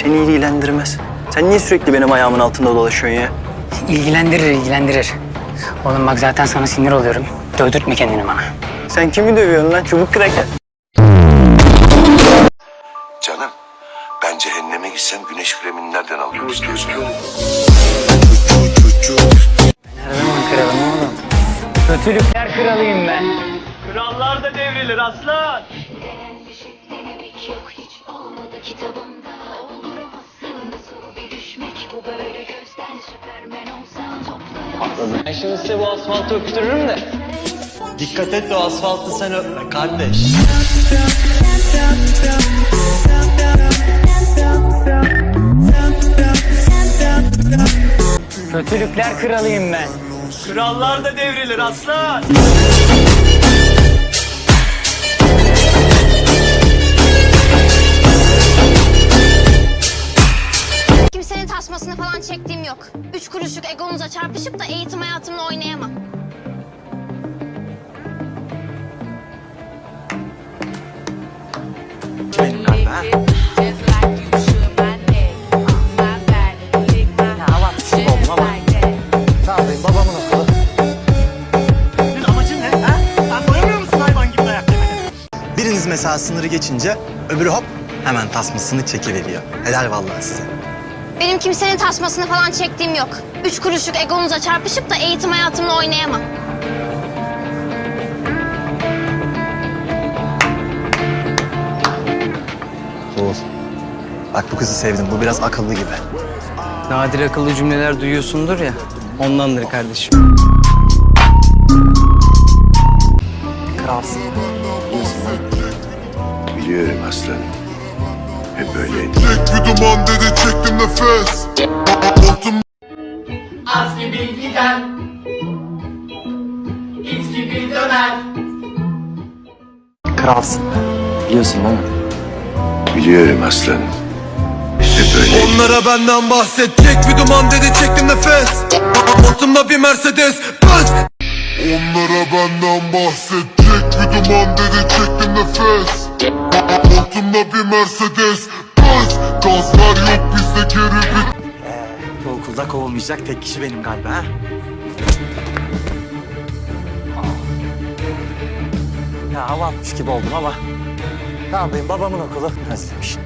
seni ilgilendirmez. Sen niye sürekli benim ayağımın altında dolaşıyorsun ya? İlgilendirir, ilgilendirir. Oğlum bak zaten sana sinir oluyorum. Dövdürtme kendini bana. Sen kimi dövüyorsun lan çubuk kraker? Canım, ben cehenneme gitsem güneş kremini nereden almak istiyorsun? Her zaman kralım oğlum. Kötülükler kralıyım ben. Krallar da devrilir aslan. Denemek yok hiç olmadı kitabımda toplayamazsın Ben şimdi size bu asfaltı öptürürüm de. Dikkat et o asfaltı sen öpme kardeş. Kötülükler kralıyım ben. Krallar da devrilir aslan. Üç kuruşluk egonuza çarpışıp da eğitim hayatımla oynayamam. Amacın ne? Ha? Sen doyamıyor musun hayvan gibi dayak yemeye? Biriniz mesela sınırı geçince öbürü hop hemen tasmasını çekiveriyor. Helal vallahi size. Benim kimsenin tasmasını falan çektiğim yok. Üç kuruşluk egonuza çarpışıp da eğitim hayatımla oynayamam. Oğuz. Bak bu kızı sevdim. Bu biraz akıllı gibi. Nadir akıllı cümleler duyuyorsundur ya. Ondandır kardeşim. Kralsın. Biliyorum aslanım. Hep böyleydi. Duman dedi çektim nefes Korktum Az gibi giden İz gibi döner Kralsın. Biliyorsun değil mi? Biliyorum aslanım. Onlara benden bahsedecek bir duman dedi çektim nefes Ortamda bir Mercedes Bas! Onlara benden bahsedecek bir duman dedi çektim nefes Ortamda bir Mercedes Ver yok bizde geri bir Bu okulda kovulmayacak tek kişi benim galiba ha? Ya hava atmış gibi oldum ama ne yapayım babamın okulu özlemiş.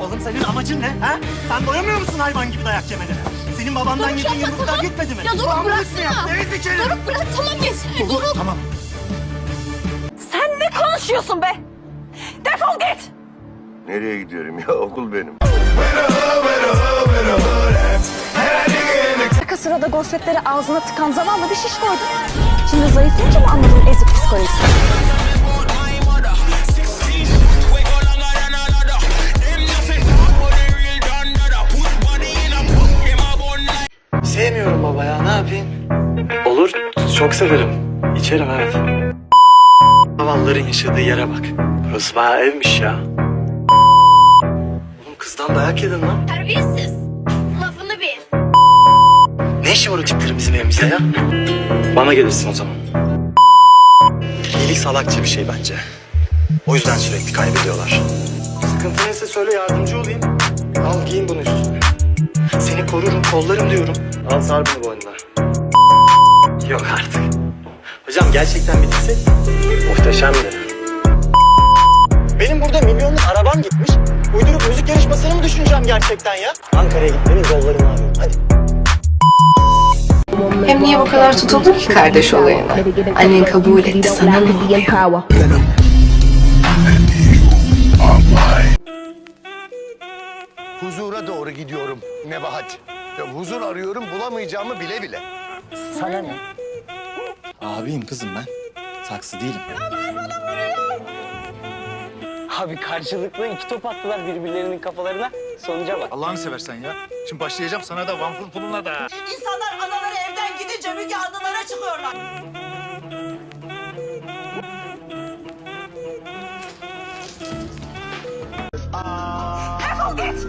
Oğlum senin amacın ne? Ha? Sen doyamıyor musun hayvan gibi dayak yemelere? Senin babandan Doruk yediğin yapma, yumruklar gitmedi mi? Ya Doruk bıraksana. Deniz içerim. Doruk bırak tamam yeter. Doruk. Tamam. Sen ne konuşuyorsun be? Defol git! Nereye gidiyorum ya? Okul benim. Arka sırada gofretleri ağzına tıkan zamanla bir şiş koydun. Şimdi zayıflayınca mı anladın ezik psikolojisi? Sevmiyorum baba ya ne yapayım? Olur çok severim. İçerim evet. Havalların yaşadığı yere bak. Burası bayağı evmiş ya. Kızdan dayak yedin lan. Terbiyesiz. Lafını bil. Ne işin var o tiplerin bizim evimizde ya? Bana gelirsin o zaman. İyilik salakça bir şey bence. O yüzden sürekli kaybediyorlar. Sıkıntı neyse söyle yardımcı olayım. Al giyin bunu üstüne. Seni korurum, kollarım diyorum. Al sar bunu boynuna. Yok artık. Hocam gerçekten bitirsek muhteşemdi. Benim burada milyonluk arabam gitmiş. Uydurup müzik yarışmasını mı düşüneceğim gerçekten ya? Ankara'ya gitmenin yollarını arıyorum. Hadi. Hem niye bu kadar tutuldun ki kardeş olayına? Annen kabul etti sana ne oluyor? Huzura doğru gidiyorum Nebahat ya Huzur arıyorum bulamayacağımı bile bile Sana ne? Abiyim kızım ben. Saksı değilim. Abi karşılıklı iki top attılar birbirlerinin kafalarına. Sonuca bak. Allah'ını seversen ya. Şimdi başlayacağım sana da vanful puluna da. İnsanlar anaları evden gidince Müge Anlılara çıkıyorlar. Defol git!